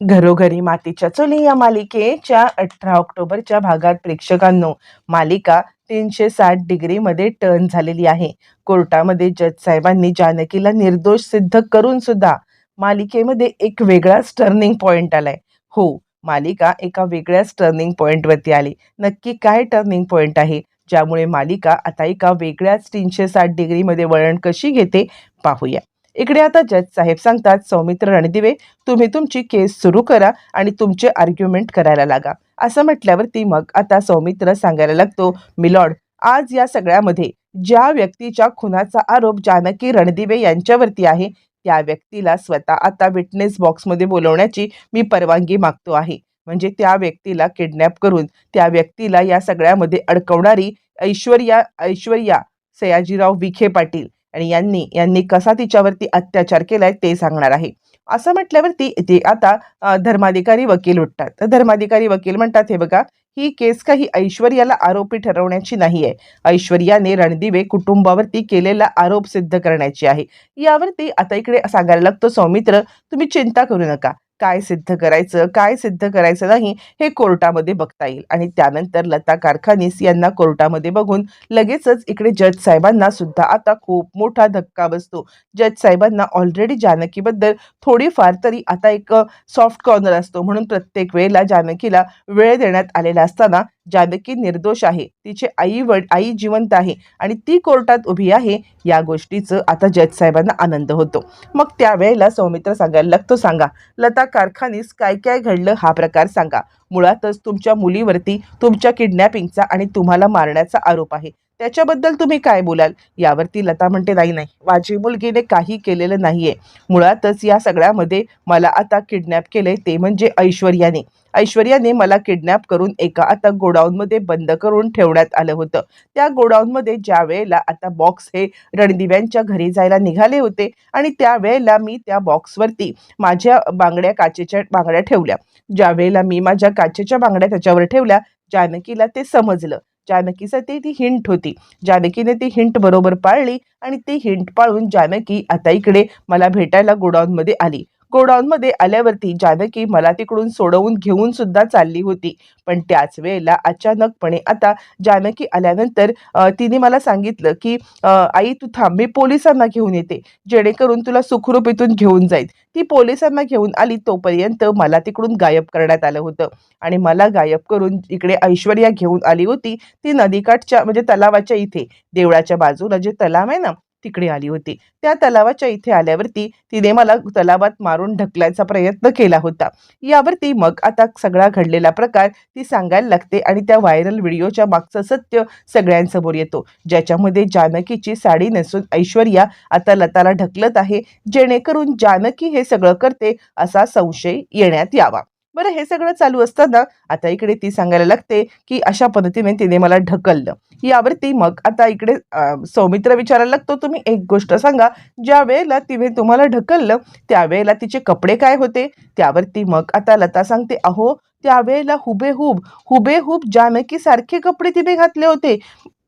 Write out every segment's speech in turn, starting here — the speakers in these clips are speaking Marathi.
घरोघरी मातीच्या चुली या मालिकेच्या अठरा ऑक्टोबरच्या भागात प्रेक्षकांनो मालिका तीनशे साठ डिग्रीमध्ये टर्न झालेली आहे. कोर्टामध्ये जज साहेबांनी जानकीला निर्दोष सिद्ध करून सुद्धा मालिकेमध्ये एक वेगळाच टर्निंग पॉइंट आलाय. हो मालिका एका वेगळ्याच टर्निंग पॉईंटवरती आली. नक्की काय टर्निंग पॉईंट आहे? ज्यामुळे मालिका आता एका वेगळ्याच तीनशे साठ डिग्रीमध्ये वळण कशी घेते? पाहूया. इकडे आता जज साहेब सांगतात सौमित्र रणदिवे तुम्ही तुमची केस सुरू करा आणि तुमचे आर्ग्युमेंट करायला लागा. असं म्हटल्यावरती मग आता सौमित्र सांगायला लागतो मिलॉर्ड आज या सगळ्यामध्ये ज्या व्यक्तीच्या खुनाचा आरोप जानकी रणदिवे यांच्यावरती आहे त्या व्यक्तीला स्वतः आता विटनेस बॉक्समध्ये बोलवण्याची मी परवानगी मागतो आहे. म्हणजे त्या व्यक्तीला किडनॅप करून त्या व्यक्तीला या सगळ्यामध्ये अडकवणारी ऐश्वर्या ऐश्वर्या सयाजीराव विखे पाटील आणि यांनी यांनी कसा तिच्यावरती अत्याचार केलाय ते सांगणार आहे. असं म्हटल्यावरती ते आता धर्माधिकारी वकील उठतात. तर धर्माधिकारी वकील म्हणतात हे बघा ही केस काही ऐश्वर्याला आरोपी ठरवण्याची नाही आहे ऐश्वर्याने रणदिवे कुटुंबावरती केलेला आरोप सिद्ध करण्याची आहे. यावरती आता इकडे सांगायला लागतो सौमित्र तुम्ही चिंता करू नका. काय सिद्ध करायचं काय सिद्ध करायचं नाही हे कोर्टामध्ये बघता येईल. आणि त्यानंतर लता कारखानीस यांना कोर्टामध्ये बघून लगेचच इकडे जज साहेबांना सुद्धा आता खूप मोठा धक्का बसतो. जज साहेबांना ऑलरेडी जानकीबद्दल थोडीफार तरी आता एक सॉफ्ट कॉर्नर असतो. म्हणून प्रत्येक वेळेला जानकीला वेळ देण्यात आलेला असताना जानकी निर्दोष आहे. तिचे आई वड आई जिवंत आहे आणि ती कोर्टात उभी आहे या गोष्टीचं आता जज साहेबांना आनंद होतो. मग त्यावेळेला सौमित्र सांगायला लागतो सांगा लता कारखानीस काय काय घडलं हा प्रकार सांगा. मुळातच तुमच्या मुलीवरती तुमच्या किडनॅपिंगचा आणि तुम्हाला मारण्याचा आरोप आहे. त्याच्याबद्दल तुम्ही काय बोलाल? यावरती लता म्हणते नाही नाही. माझी मुलगीने काही केलेलं नाही आहे मुळातच या सगळ्यामध्ये मला आता किडनॅप केले ते म्हणजे ऐश्वर्याने. ऐश्वर्याने मला किडनॅप करून एका आता गोडाऊनमध्ये बंद करून ठेवण्यात आलं होतं. त्या गोडाऊनमध्ये ज्या वेळेला आता बॉक्स हे रणदिव्यांच्या घरी जायला निघाले होते आणि त्यावेळेला मी त्या बॉक्सवरती माझ्या बांगड्या काचेच्या बांगड्या ठेवल्या. ज्या वेळेला मी माझ्या काचेच्या बांगड्या त्याच्यावर ठेवल्या जानकीला ते समजलं. जानकीसाठी ती हिंट होती. जानकीने ती हिंट बरोबर पाळली आणि ती हिंट पाळून जानकी आता इकडे मला भेटायला गोडाऊनमध्ये आली. गोडाऊनमध्ये आल्यावरती जानकी मला तिकडून सोडवून घेऊन सुद्धा चालली होती. पण त्याच वेळेला अचानकपणे आता जानकी आल्यानंतर तिने मला सांगितलं की आई तू थांब मी पोलिसांना घेऊन येते. जेणेकरून तुला सुखरूप इथून घेऊन जाईल. ती पोलिसांना घेऊन आली तोपर्यंत मला तिकडून गायब करण्यात आलं होतं. आणि मला गायब करून इकडे ऐश्वर्या घेऊन आली होती. ती नदीकाठच्या म्हणजे तलावाच्या इथे देवळाच्या बाजूला जे तलाव आहे ना तिकडे आली होती. त्या तलावाच्या इथे आल्यावरती तिने मला तलावात मारून ढकलायचा प्रयत्न केला होता. यावरती मग आता सगळा घडलेला प्रकार ती सांगायला लागते आणि त्या व्हायरल व्हिडिओच्या मागचं सत्य सगळ्यांसमोर येतो. ज्याच्यामध्ये जानकीची साडी नसून ऐश्वर्या आता लताला ढकलत आहे जेणेकरून जानकी हे सगळं करते असा संशय येण्यात यावा. बरं हे सगळं चालू असताना आता इकडे ती सांगायला लागते की अशा पद्धतीने तिने मला ढकललं. यावरती मग आता इकडे सौमित्र विचारायला लागतो तुम्ही एक गोष्ट सांगा ज्या वेळेला तिने तुम्हाला ढकललं त्यावेळेला तिचे कपडे काय होते? त्यावरती मग आता लता सांगते अहो त्यावेळेला हुबेहूब हुबेहूब जानकी सारखे कपडे तिने घातले होते.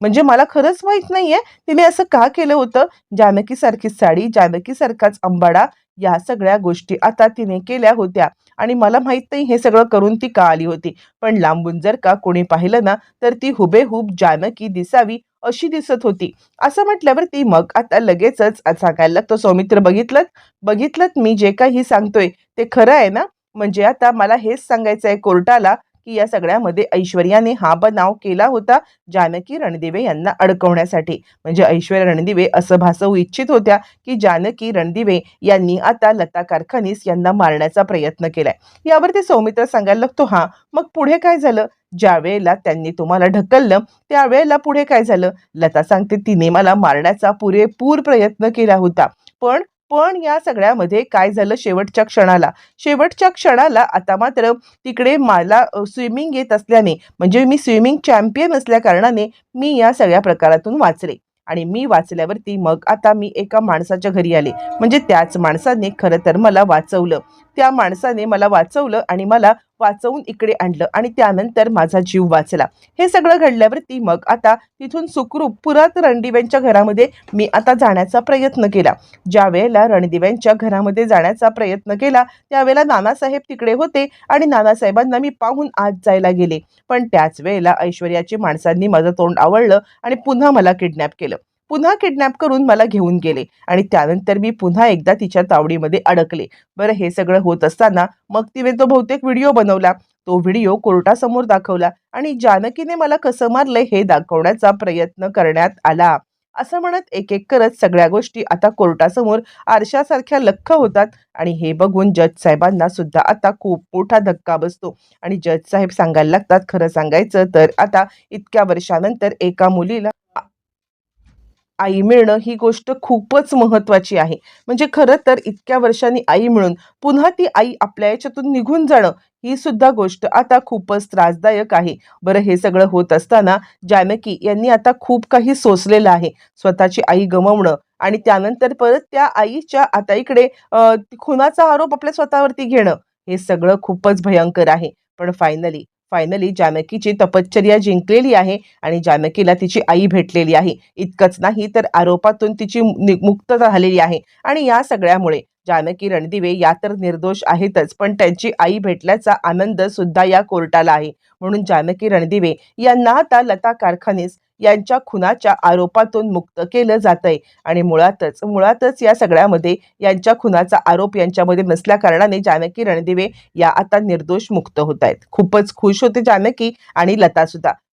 म्हणजे मला खरंच माहीत नाहीये. तिने असं का केलं होतं? जानकीसारखी साडी जानकी सारखाच अंबाडा या सगळ्या गोष्टी आता तिने केल्या होत्या. आणि मला माहीत नाही हे सगळं करून ती का आली होती? पण लांबून जर का कोणी पाहिलं ना तर ती हुबेहूब जानकी दिसावी अशी दिसत होती. असं म्हटल्यावर ती मग आता लगेचच सांगायला लागतो सौमित्र बघितलं बघितलं मी जे काही सांगतोय? ते खरं आहे ना? म्हणजे आता मला हेच सांगायचं आहे कोर्टाला की या सगळ्यामध्ये ऐश्वर्याने हा बनाव केला होता जानकी रणदिवे यांना अडकवण्यासाठी. म्हणजे ऐश्वर्या रणदिवे असं भासवू इच्छित होत्या की जानकी रणदिवे यांनी आता लता कारखानीस यांना मारण्याचा प्रयत्न केलाय. यावरती सौमित्र सांगायला लागतो हा मग पुढे काय झालं? ज्या वेळेला त्यांनी तुम्हाला ढकललं त्यावेळेला पुढे काय झालं लता सांगते तिने मला मारण्याचा पुरेपूर प्रयत्न केला होता. पण पण या सगळ्यामध्ये काय झालं शेवटच्या क्षणाला? शेवटच्या क्षणाला आता मात्र तिकडे मला स्विमिंग येत असल्याने म्हणजे मी स्विमिंग चॅम्पियन असल्या कारणाने मी या सगळ्या प्रकारातून वाचले. आणि मी वाचल्यावरती मग आता मी एका माणसाच्या घरी आले. म्हणजे त्याच माणसाने खरं तर मला वाचवलं. त्या माणसाने मला वाचवलं आणि मला वाचवून इकडे आणलं आणि त्यानंतर माझा जीव वाचला. हे सगळं घडल्यावरती मग आता तिथून सुखरूप पुरात रणदिव्यांच्या घरामध्ये मी आता जाण्याचा प्रयत्न केला. ज्या वेळेला रणदिव्यांच्या घरामध्ये जाण्याचा प्रयत्न केला त्यावेळेला नानासाहेब तिकडे होते आणि नानासाहेबांना मी पाहून आत जायला गेले. पण त्याच वेळेला ऐश्वर्याची माणसांनी माझं तोंड आवडलं आणि पुन्हा मला किडनॅप केलं. पुन्हा किडनॅप करून मला घेऊन गेले. आणि त्यानंतर मी पुन्हा एकदा तिच्या तावडीमध्ये अडकले. बरं हे सगळं होत असताना मग तिने तो बहुतेक व्हिडिओ बनवला. तो व्हिडिओ कोर्टासमोर दाखवला. आणि जानकीने मला कसं मारलंय हे दाखवण्याचा प्रयत्न करण्यात आला. असं म्हणत एक एक करत सगळ्या गोष्टी आता कोर्टासमोर आरशासारख्या लख्ख होतात. आणि हे बघून जज साहेबांना सुद्धा आता खूप मोठा धक्का बसतो. आणि जज साहेब सांगायला लागतात खरं सांगायचं तर आता इतक्या वर्षानंतर एका मुलीला आई मिळणं ही गोष्ट खूपच महत्त्वाची आहे. म्हणजे खरं तर इतक्या वर्षांनी आई मिळून पुन्हा ती आई आपल्या याच्यातून निघून जाणं ही सुद्धा गोष्ट आता खूपच त्रासदायक आहे. बरं हे सगळं होत असताना जानकी यांनी आता खूप काही सोसलेलं आहे. स्वतःची आई गमावणं आणि त्यानंतर परत त्या आईच्या आता इकडे खुनाचा आरोप आपल्या स्वतःवरती घेणं हे सगळं खूपच भयंकर आहे. पण फायनली फायनली जानकीची तपश्चर्या जिंकलेली आहे आणि जानकीला तिची आई भेटलेली आहे. इतकंच नाही तर आरोपातून तिची नि- झालेली आहे. आणि या सगळ्यामुळे जानकी रणदिवे या तर निर्दोष आहेतच पण त्यांची आई भेटल्याचा आनंद सुद्धा या कोर्टाला आहे. म्हणून जानकी रणदिवे यांना आता लता कारखानीस यांच्या खुनाच्या आरोपातून मुक्त केलं जातंय. आणि मुळातच मुळातच या सगळ्यामध्ये यांच्या खुनाचा आरोप यांच्यामध्ये नसल्याकारणाने जानकी रणदिवे या आता निर्दोष मुक्त होत आहेत. खूपच खुश होते जानकी आणि लता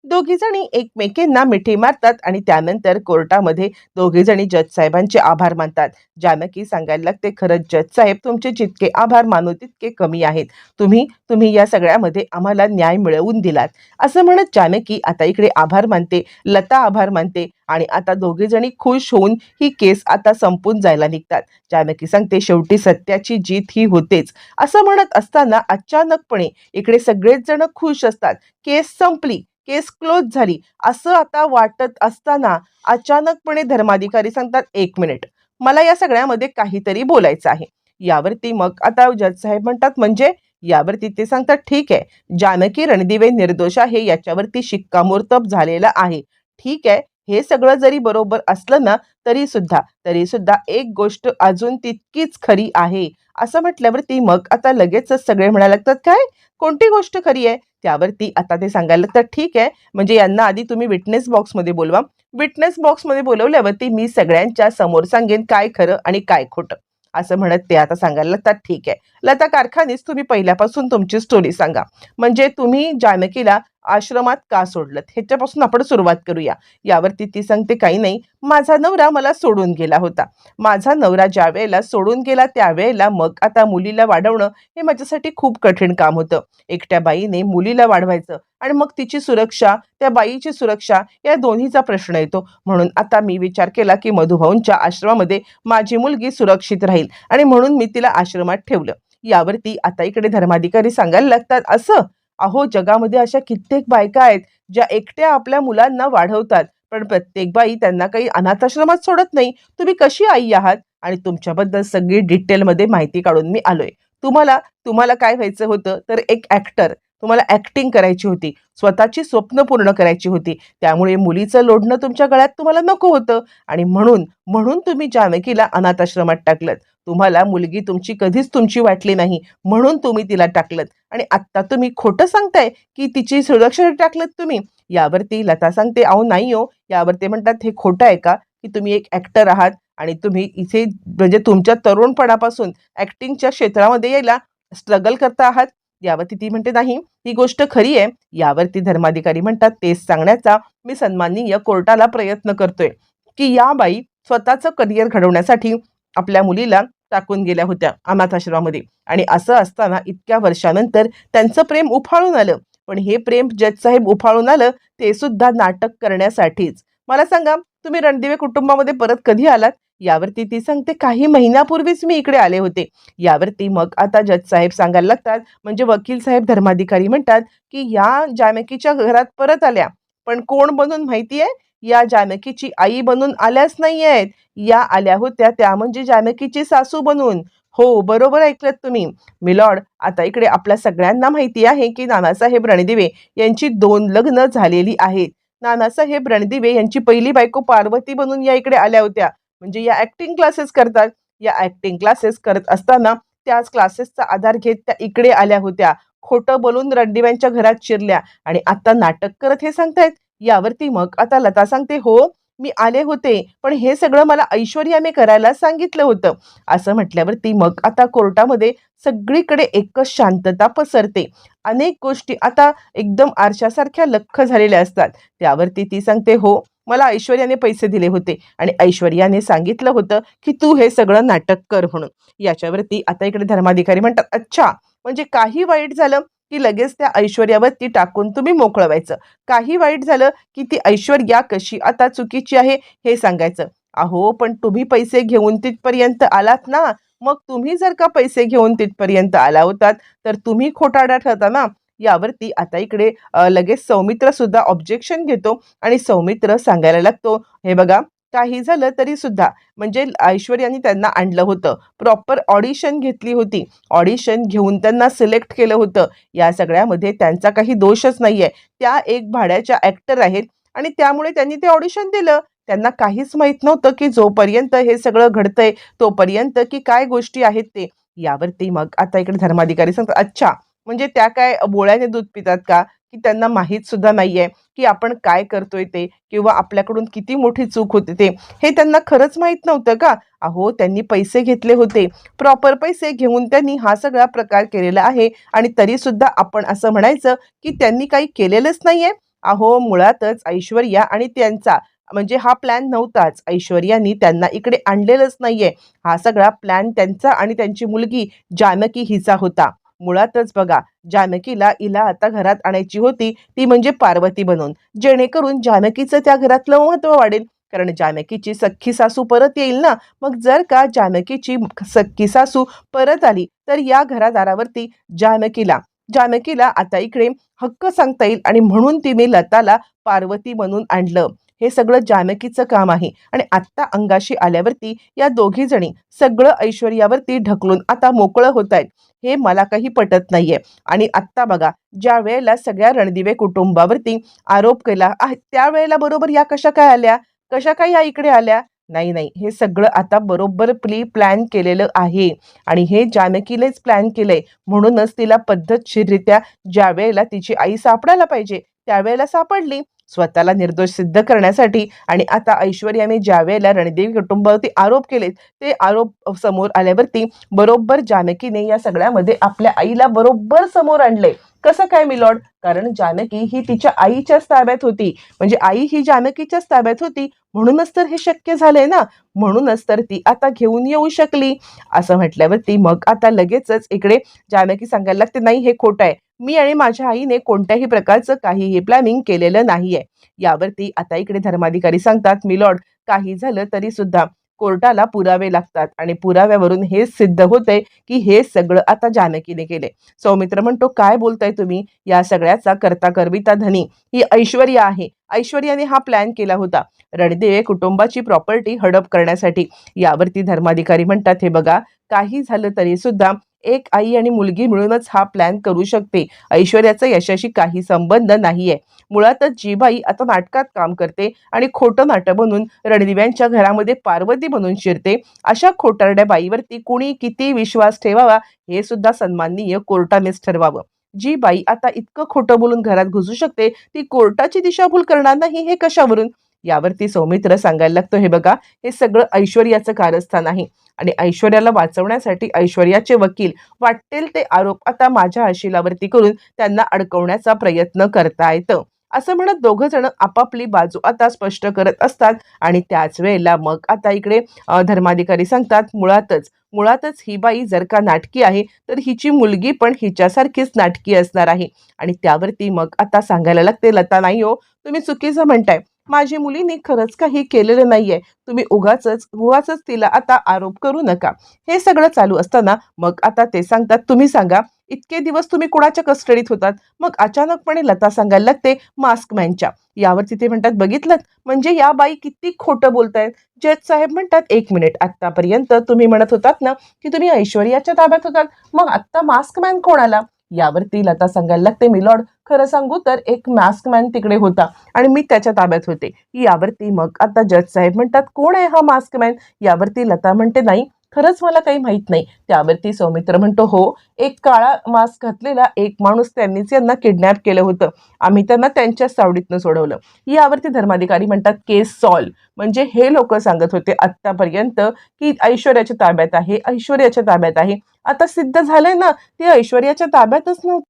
दोघीजणी एकमेकींना मिठी मारतात आणि त्यानंतर कोर्टामध्ये दोघीजणी जज साहेबांचे आभार मानतात. जानकी सांगायला लागते खरंच जज साहेब तुमचे जितके आभार मानू तितके कमी आहेत. तुम्ही तुम्ही या सगळ्यामध्ये आम्हाला न्याय मिळवून दिलात. असं म्हणत जानकी आता इकडे आभार मानते लता आभार मानते आणि आता दोघेजणी खुश होऊन ही केस आता संपून जायला निघतात. जानकी सांगते शेवटी सत्याची जीत ही होतेच. असं म्हणत असताना अचानकपणे इकडे सगळेच जण खुश असतात. केस संपली. केस क्लोज झाली. असं आता वाटत असताना अचानकपणे धर्माधिकारी सांगतात एक मिनिट. मला या सगळ्यामध्ये काहीतरी बोलायचं आहे. यावरती मग आता जज साहेब म्हणतात म्हणजे? यावरती ते सांगतात ठीक आहे. जानकी रणदिवे निर्दोष आहे. याच्यावरती शिक्कामोर्तब झालेला आहे. ठीक आहे. हे सगळं जरी बरोबर असलं ना तरी सुद्धा तरी सुद्धा एक गोष्ट अजून तितकीच खरी आहे. असं म्हटल्यावरती मग आता लगेचच सगळे म्हणायला लागतात काय? कोणती गोष्ट खरी आहे? त्यावरती आता ते सांगायला तर ठीक आहे. म्हणजे यांना आधी तुम्ही विटनेस बॉक्समध्ये बोलवा. विटनेस बॉक्समध्ये बोलवल्यावरती मी सगळ्यांच्या समोर सांगेन काय खरं आणि काय खोटं. असं म्हणत ते आता सांगायला लागतात ठीक आहे. लता कारखानीस तुम्ही पहिल्यापासून तुमची स्टोरी सांगा. म्हणजे तुम्ही जानकीला आश्रमात का सोडलं ह्याच्यापासून आपण सुरुवात करूया. यावरती ती सांगते काही नाही माझा नवरा मला सोडून गेला होता. माझा नवरा ज्या वेळेला सोडून गेला त्यावेळेला मग आता मुलीला वाढवणं हे माझ्यासाठी खूप कठीण काम होतं. एकट्या बाईने मुलीला वाढवायचं आणि मग तिची सुरक्षा त्या बाईची सुरक्षा या दोन्हीचा प्रश्न येतो. म्हणून आता मी विचार केला की मधुभाऊंच्या आश्रमामध्ये माझी मुलगी सुरक्षित राहील आणि म्हणून मी तिला आश्रमात ठेवलं. यावरती आता इकडे धर्माधिकारी सांगायला लागतात असं अहो जगामध्ये अशा कित्येक बायका आहेत ज्या एकट्या आपल्या मुलांना वाढवतात. पण प्रत्येक बाई त्यांना काही अनाथाश्रमात सोडत नाही. तुम्ही कशी आई आहात? आणि तुमच्याबद्दल सगळी डिटेलमध्ये माहिती काढून मी आलोय. तुम्हाला तुम्हाला काय व्हायचं होतं? तर एक ॲक्टर तुम्हाला ॲक्टिंग करायची होती. स्वतःची स्वप्न पूर्ण करायची होती. त्यामुळे मुलीचं लोढणं तुमच्या गळ्यात तुम्हाला नको होतं. आणि म्हणून म्हणून तुम्ही जानकीला अनाथाश्रमात टाकलं तुम्हाला मुलगी तुमची कधीच तुमची वाटली नाही म्हणून तुम्ही तिला टाकलं आणि आत्ता तुम्ही खोटं सांगताय की तिची सुरक्षा टाकलं तुम्ही. यावरती लता सांगते अहो नाही हो. यावर ते म्हणतात हे खोटं आहे का की तुम्ही एक ॲक्टर आहात आणि तुम्ही इथे म्हणजे तुमच्या तरुणपणापासून ॲक्टिंगच्या क्षेत्रामध्ये यायला स्ट्रगल करता आहात? यावरती ती म्हणते नाही. ही गोष्ट खरी आहे. यावरती धर्माधिकारी म्हणतात तेच सांगण्याचा मी सन्माननीय कोर्टाला प्रयत्न करतोय की या बाई स्वतःचं करिअर घडवण्यासाठी आपल्या मुलीला टाकून गेल्या होत्या अनाथाश्रमामध्ये आणि असं असताना इतक्या वर्षानंतर त्यांचं प्रेम उफाळून आलं. पण हे प्रेम जजसाहेब उफाळून आलं ते सुद्धा नाटक करण्यासाठीच. मला सांगा तुम्ही रणदिवे कुटुंबामध्ये परत कधी आलात? यावरती ती सांगते काही महिन्यापूर्वीच मी इकडे आले होते. यावरती मग आता जज साहेब सांगायला लागतात म्हणजे वकील साहेब धर्माधिकारी म्हणतात की या जामेकीच्या घरात परत आल्या. पण कोण बनून माहिती आहे या जानकीची आई बनून आल्याच नाही आहेत या आल्या होत्या त्या म्हणजे जानकीची सासू बनून. हो बरोबर ऐकलत तुम्ही. मिलॉर्ड आता इकडे आपल्या सगळ्यांना माहिती आहे की नानासाहेब रणदिवे यांची दोन लग्न झालेली आहेत. नानासाहेब रणदिवे यांची पहिली बायको पार्वती बनून या इकडे आल्या होत्या. म्हणजे या ऍक्टिंग क्लासेस करतात. या ऍक्टिंग क्लासेस करत असताना त्याच क्लासेसचा आधार घेत त्या इकडे आल्या होत्या. खोटं बोलून रणदिव्यांच्या घरात शिरल्या आणि आता नाटक करत हे सांगतायत. यावरती मग आता लता सांगते हो मी आले होते पण हे सगळं मला ऐश्वर्याने करायला सांगितलं होतं. असं म्हटल्यावरती मग आता कोर्टामध्ये सगळीकडे एकच शांतता पसरते. अनेक गोष्टी आता एकदम आरशासारख्या लख्ख झालेल्या असतात. त्यावरती ती सांगते हो मला ऐश्वर्याने पैसे दिले होते आणि ऐश्वर्याने सांगितलं होतं की तू हे सगळं नाटक कर म्हणून. याच्यावरती आता इकडे धर्माधिकारी म्हणतात अच्छा म्हणजे काही वाईट झालं? की लगेच त्या ऐश्वर्यावरती टाकून तुम्ही मोकळं व्हायचं काही वाईट झालं की ती ऐश्वर्या कशी आता चुकीची आहे हे सांगायचं. अहो पण तुम्ही पैसे घेऊन तिथपर्यंत आलात ना. मग तुम्ही जर का पैसे घेऊन तिथपर्यंत आला होतात तर तुम्ही खोटाडा ठरता ना. यावरती आता इकडे लगेच सौमित्र सुद्धा ऑब्जेक्शन घेतो आणि सौमित्र सांगायला लागतो. हे बघा काही झालं तरी सुद्धा. म्हणजे ऐश्वर्याने त्यांना आणलं होतं. प्रॉपर ऑडिशन घेतली होती. ऑडिशन घेऊन त्यांना सिलेक्ट केलं होतं. या सगळ्यामध्ये त्यांचा काही दोषच नाही आहे त्या एक भाड्याच्या ॲक्टर आहेत आणि त्यामुळे त्यांनी ते ऑडिशन दिलं. त्यांना काहीच माहीत नव्हतं की जोपर्यंत हे सगळं घडतंय तोपर्यंत की काय गोष्टी आहेत ते. यावरती मग आता इकडे धर्माधिकारी सांगतात अच्छा म्हणजे त्या काय बोळ्याने दूध पितात का? की त्यांना माहीत सुद्धा नाहीये की आपण काय करतोय ते किंवा आपल्याकडून किती मोठी चूक होते ते. हे त्यांना खरंच माहीत नव्हतं का? अहो त्यांनी पैसे घेतले होते. प्रॉपर पैसे घेऊन त्यांनी हा सगळा प्रकार केलेला आहे आणि तरी सुद्धा आपण असं म्हणायचं की त्यांनी काही केलेलंच नाहीये. अहो मुळातच ऐश्वर्या आणि त्यांचा म्हणजे हा प्लॅन नव्हताच. ऐश्वर्यानी त्यांना इकडे आणलेलंच नाहीये. हा सगळा प्लॅन त्यांचा आणि त्यांची मुलगी जानकी हिचा होता. मुळातच बघा जानकीला हिला आता घरात आणायची होती ती म्हणजे पार्वती बनून जेणेकरून जानकीचं त्या घरातलं महत्त्व वाढेल. कारण जानकीची सख्खी सासू परत येईल ना? मग जर का जानकीची सख्खी सासू परत आली तर या घरादारावरती जानकीला जानकीला आता इकडे हक्क सांगता येईल आणि म्हणून तिने लताला पार्वती म्हणून आणलं. हे सगळं जानकीचं काम आहे. आणि आत्ता अंगाशी आल्यावरती या दोघी जणी सगळं ऐश्वर्यावरती ढकलून आता मोकळं होत आहेत हे मला काही पटत नाहीये. आणि आत्ता बघा ज्या वेळेला सगळ्या रणदिवे कुटुंबावरती आरोप केला त्यावेळेला बरोबर या कशा काय आल्या? कशा काय या इकडे आल्या? नाही नाही. हे सगळं आता बरोबर प्ली प्लॅन केलेलं आहे. आणि हे जानकीलेच प्लॅन केलंय. म्हणूनच तिला पद्धतशीररित्या ज्या वेळेला तिची आई सापडायला पाहिजे त्यावेळेला सापडली. स्वतःला निर्दोष सिद्ध करण्यासाठी. आणि आता ऐश्वर्याने ज्यावेळेला रणदेवी कुटुंबावरती आरोप केलेत. ते आरोप समोर आल्यावरती बरोबर जानकीने या सगळ्यामध्ये आपल्या आईला बरोबर समोर आणले. कसं काय मिलॉड कारण जानकी ही तिच्या आईच्याच ताब्यात होती. म्हणजे आई ही जानकीच्याच ताब्यात होती. म्हणूनच तर हे शक्य झालंय ना? म्हणूनच तर ती आता घेऊन येऊ शकली. असं म्हटल्यावरती मग आता लगेचच इकडे जानकी सांगायला लागते नाही हे खोटं आहे. मी आणि माझ्या आईने कोणत्याही प्रकारचं काहीही प्लॅनिंग केलेलं नाहीये. यावरती आता इकडे धर्माधिकारी सांगतात मिलॉर्ड काही झालं तरी सुद्धा कोर्टाला पुरावे लागतात आणि पुराव्यावरून हे सिद्ध होते की हे सगळं आता जानकीने केले. सौमित्र म्हणतो काय बोलताय तुम्ही? या सगळ्याचा करता करविता धनी ही ऐश्वर्या आहे. ऐश्वर्याने हा प्लॅन केला होता. रणदेवे कुटुंबाची प्रॉपर्टी हडप करण्यासाठी. यावरती धर्माधिकारी म्हणतात हे बघा काही झालं तरी सुद्धा एक आई आणि मुलगी मिळूनच हा प्लॅन करू शकते. ऐश्वर्याचा यशाशी काही संबंध नाहीये. मुळातच जी बाई आता नाटकात काम करते आणि खोटं नाटक बनून रणदिव्यांच्या घरामध्ये पार्वती बनून शिरते. अशा खोटारड्या बाईवरती कुणी किती विश्वास ठेवावा हे सुद्धा सन्माननीय कोर्टानेच ठरवावं. जी बाई आता इतकं खोटं बोलून घरात घुसू शकते ती कोर्टाची दिशाभूल करणार नाही हे कशावरून? यावरती सौमित्र सांगायला लागतो हे बघा हे सगळं ऐश्वर्याचं कारस्थान आहे आणि ऐश्वर्याला वाचवण्यासाठी ऐश्वर्याचे वकील वाटेल ते आरोप आता माझ्या आशिलावरती करून त्यांना अडकवण्याचा प्रयत्न करता येतं असं म्हणत दोघं जण आपापली बाजू आता स्पष्ट करत असतात आणि त्याच वेळेला मग आता इकडे धर्माधिकारी सांगतात मुळातच मुळातच ही बाई जर का नाटकी आहे तर हिची मुलगी पण हिच्यासारखीच नाटकी असणार आहे. आणि त्यावरती मग आता सांगायला लागते लता नाही हो तुम्ही चुकीचं म्हणताय. माझी मुलीने खरंच काही केलेलं नाहीये. तुम्ही उगाच उगाच तिला आता आरोप करू नका. हे सगळं चालू असताना मग आता ते सांगतात तुम्ही सांगा इतके दिवस तुम्ही कुणाच्या कस्टडीत होतात? मग अचानकपणे लता सांगायला लागते मास्कमॅनच्या यावर तिथे म्हणतात बघितलं म्हणजे या बाई किती खोटं बोलतायत. जज साहेब म्हणतात एक मिनिट आतापर्यंत तुम्ही म्हणत होतात ना की तुम्ही ऐश्वर्याच्या ताब्यात होतात. मग आत्ता मास्कमॅन कोणाला? यावरती लता सांगायला लागते मिलॉर्ड खरं सांगू तर एक मास्कमॅन तिकडे होता आणि मी त्याच्या ताब्यात होते. यावरती मग आता जज साहेब म्हणतात कोण आहे हा मास्कमॅन यावरती लता म्हणते नाही खरंच मला काही माहीत नाही. त्यावरती सौमित्र म्हणतो हो एक काळा मास्क घातलेला एक माणूस त्यांनीच यांना किडनॅप केलं होतं. आम्ही त्यांना त्यांच्याच सावडीतनं सोडवलं. यावरती धर्माधिकारी म्हणतात केस सॉल्व म्हणजे हे लोक सांगत होते आत्तापर्यंत की ऐश्वर्याच्या ताब्यात आहे ऐश्वर्याच्या ताब्यात आहे. आता सिद्ध झालंय ना ते ऐश्वर्याच्या ताब्यातच नव्हतं.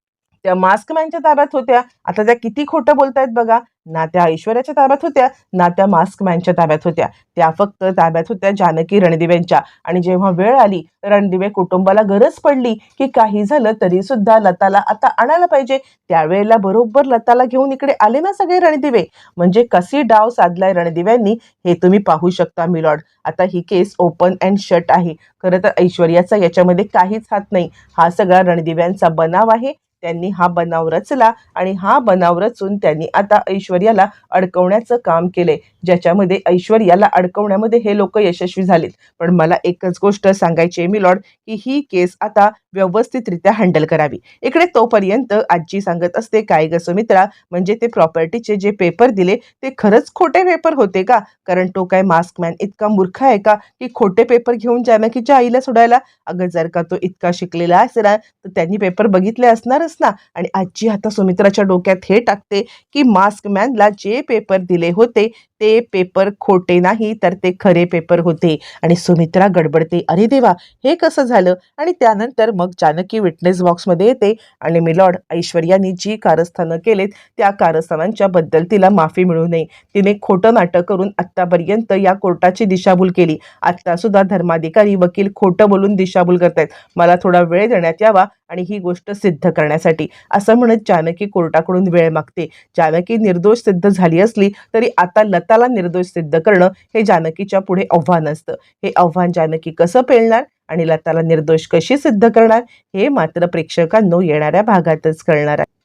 त्या मास्कमॅनच्या ताब्यात होत्या. आता त्या किती खोटं बोलतायत बघा. ना त्या ऐश्वर्याच्या ताब्यात होत्या ना त्या मास्कमॅनच्या ताब्यात होत्या. त्या फक्त ताब्यात होत्या जानकी रणदिवेंच्या. आणि जेव्हा वेळ आली रणदिवे कुटुंबाला गरज पडली की काही झालं तरी सुद्धा लताला आता आणायला पाहिजे. त्यावेळेला बरोबर लताला घेऊन इकडे आले ना सगळे रणदिवे? म्हणजे कसे डाव साधलाय रणदिव्यांनी हे तुम्ही पाहू शकता मिलॉर्ड. आता ही केस ओपन अँड शट आहे. खरं तर ऐश्वर्याचा याच्यामध्ये काहीच हात नाही. हा सगळा रणदिव्यांचा बनाव आहे. त्यांनी हा बनाव रचला आणि हा बनाव रचून त्यांनी आता ऐश्वर्याला अडकवण्याचं काम केले ज्याच्यामध्ये ऐश्वर्याला अडकवण्यामध्ये हे लोक यशस्वी झालेत. पण मला एकच गोष्ट सांगायची आहे मिलॉर्ड की ही केस आता व्यवस्थितरित्या हँडल करावी. इकडे तोपर्यंत आजी सांगत असते काय ग सुमित्रा म्हणजे ते प्रॉपर्टीचे जे पेपर दिले ते खरंच खोटे पेपर होते का? कारण तो काय मास्कमॅन इतका मूर्ख आहे का? की खोटे पेपर घेऊन जानकीच्या आईला सोडायला? अगं जर का तो इतका शिकलेला असला तर त्यांनी पेपर बघितले असणारच ना. आणि आजी आता सुमित्राच्या डोक्यात हे टाकते की मास्कमॅनला जे पेपर दिले होते ते पेपर खोटे नाही तर ते खरे पेपर होते. आणि सुमित्रा गडबडते अरे देवा हे कसं झालं? आणि त्यानंतर मग जानकी विटनेस बॉक्समध्ये येते आणि मिलॉर्ड ऐश्वर्यानी जी कारस्थानं केलेत त्या कारस्थानांच्या बद्दल तिला माफी मिळू नये. तिने खोटं नाटक करून आत्तापर्यंत या कोर्टाची दिशाभूल केली. आत्तासुद्धा धर्माधिकारी वकील खोटं बोलून दिशाभूल करतायत. मला थोडा वेळ देण्यात यावा आणि ही गोष्ट सिद्ध करण्यासाठी. असं म्हणत जानकी कोर्टाकडून वेळ मागते. जानकी निर्दोष सिद्ध झाली असली तरी आता लताला निर्दोष सिद्ध करणं हे जानकीच्या पुढे आव्हान असतं. हे आव्हान जानकी कसं पेलणार? आणि लताला निर्दोष कशी सिद्ध करणार? हे मात्र प्रेक्षकांनो येणाऱ्या भागातच कळणार आहे.